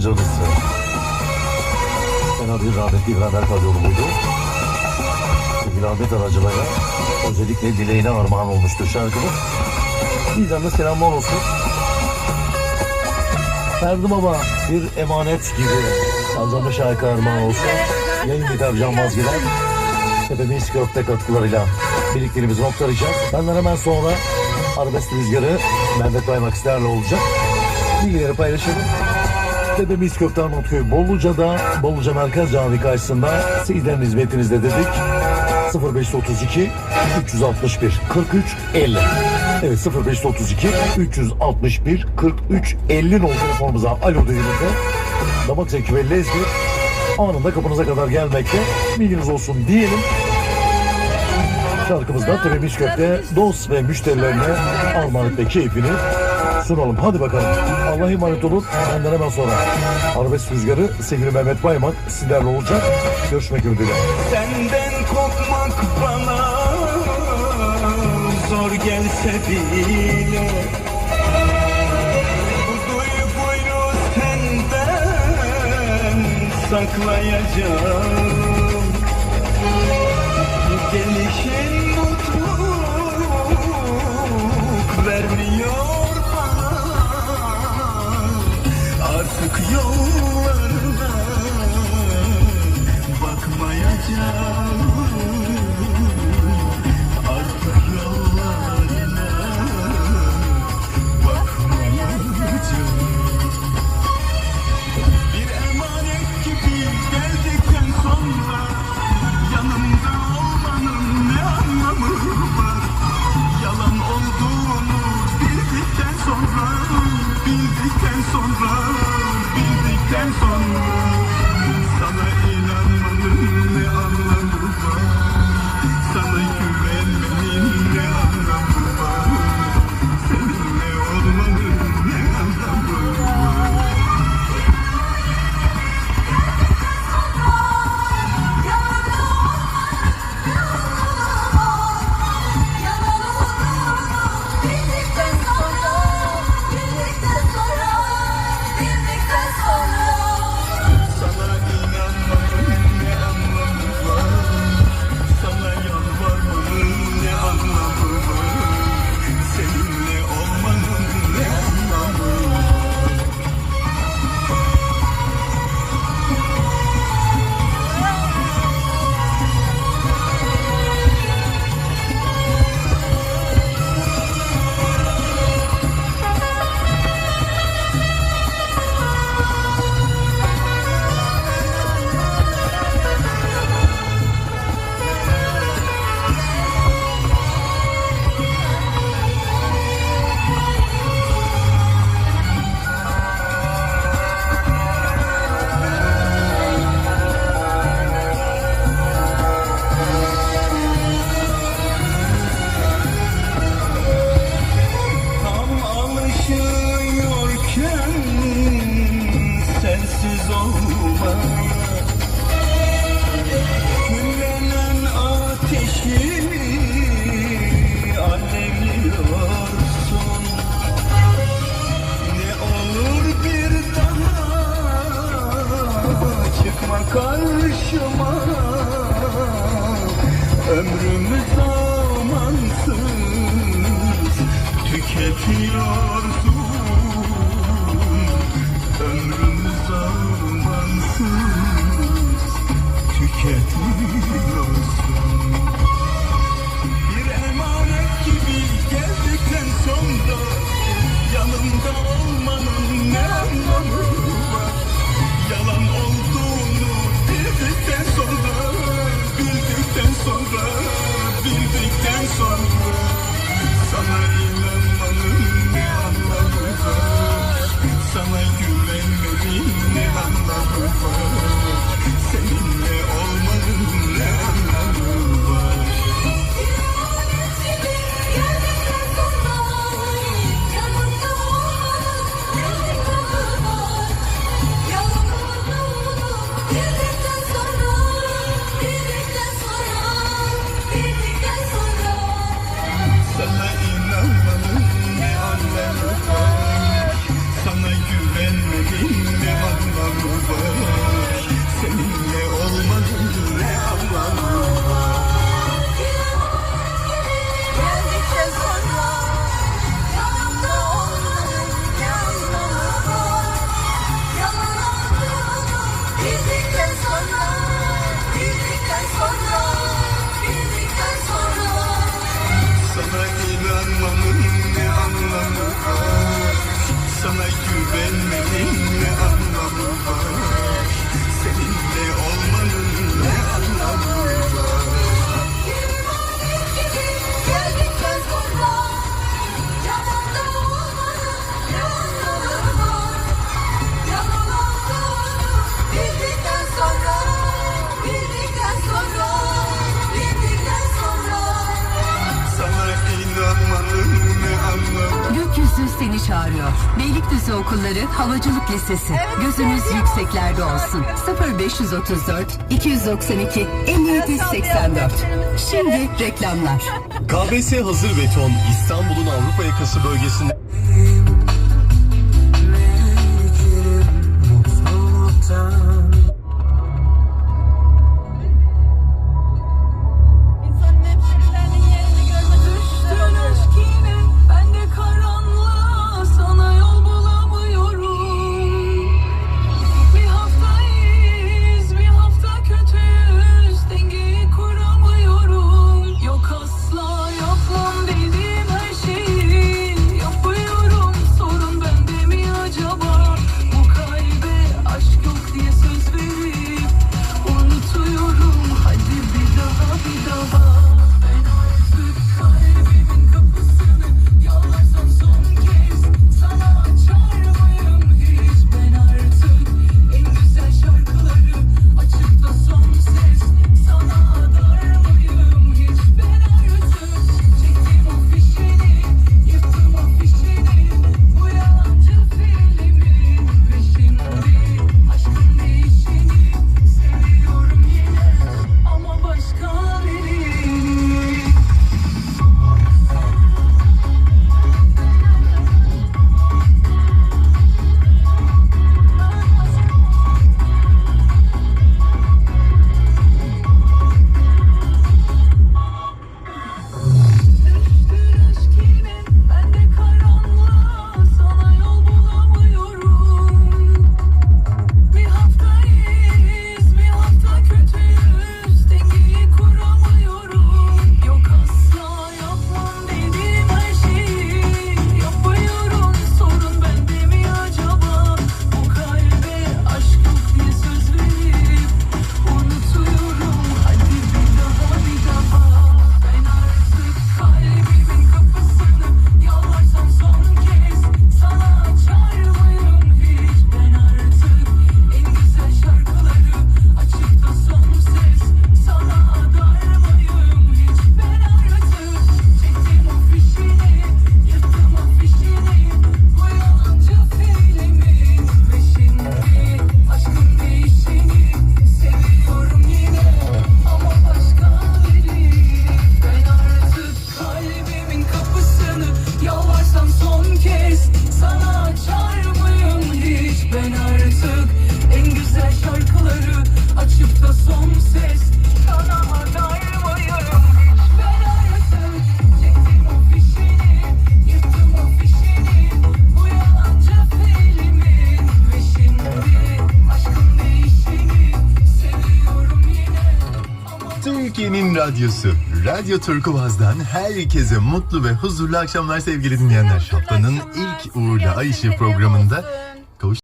canısı. Fena bir rahmetli İbrahim Erkal yolu buydu. Sevgili Ahmet Aracıla'ya özellikle dileğine armağan olmuştur şarkımız. Bizden de selamlar olsun. Ferdi Baba bir emanet gibi Azamı şarkı armağan olsun. Yayın biter Can Vazgeler. Tepemiz köfte katkılarıyla birliklerimizi noktalayacağız. Benden hemen sonra Arabesk Rüzgarı Mehmet Baymak sizlerle olacak. Bilgileri paylaşalım. Tepemiz Köfte Arnavutköy Bolluca'da Bolluca Merkez Camii karşısında sizlerin hizmetinizde dedik. 0532 361 43 50 Evet 0532 361 43 50 nol telefonumuza alo dediğimizde damak zevki ve lezzet anında kapınıza kadar gelmekte. Bilginiz olsun diyelim. Şarkımızda Tepemiz Köfte dost ve müşterilerine armağan etme keyfini sunalım. Hadi bakalım. Allah'a emanet olun. Benden hemen sonra Arabesk Rüzgarı sevgili Mehmet Baymak sizlerle olacak. Görüşmek ümidiyle. Senden kopmak bana zor gelse bile Bu duyguyu senden saklayacağım Gelişin mutluluk vermiyor Artık sonra bildikten sonra sana inanmanın ne anlamı var? Sana güvenmenin ne anlamı var? Senin beni çağırıyor. Beylikdüzü Okulları Havacılık Lisesi. Evet, Gözünüz evet, yükseklerde olsun. 0534 292 5784. Şimdi reklamlar. KBS Hazır Beton İstanbul'un Avrupa yakası bölgesinde Radyosu. Radyo Turkuvaz'dan herkese mutlu ve huzurlu akşamlar sevgili dinleyenler. Haftanın ilk Uğur'la Ayşe programında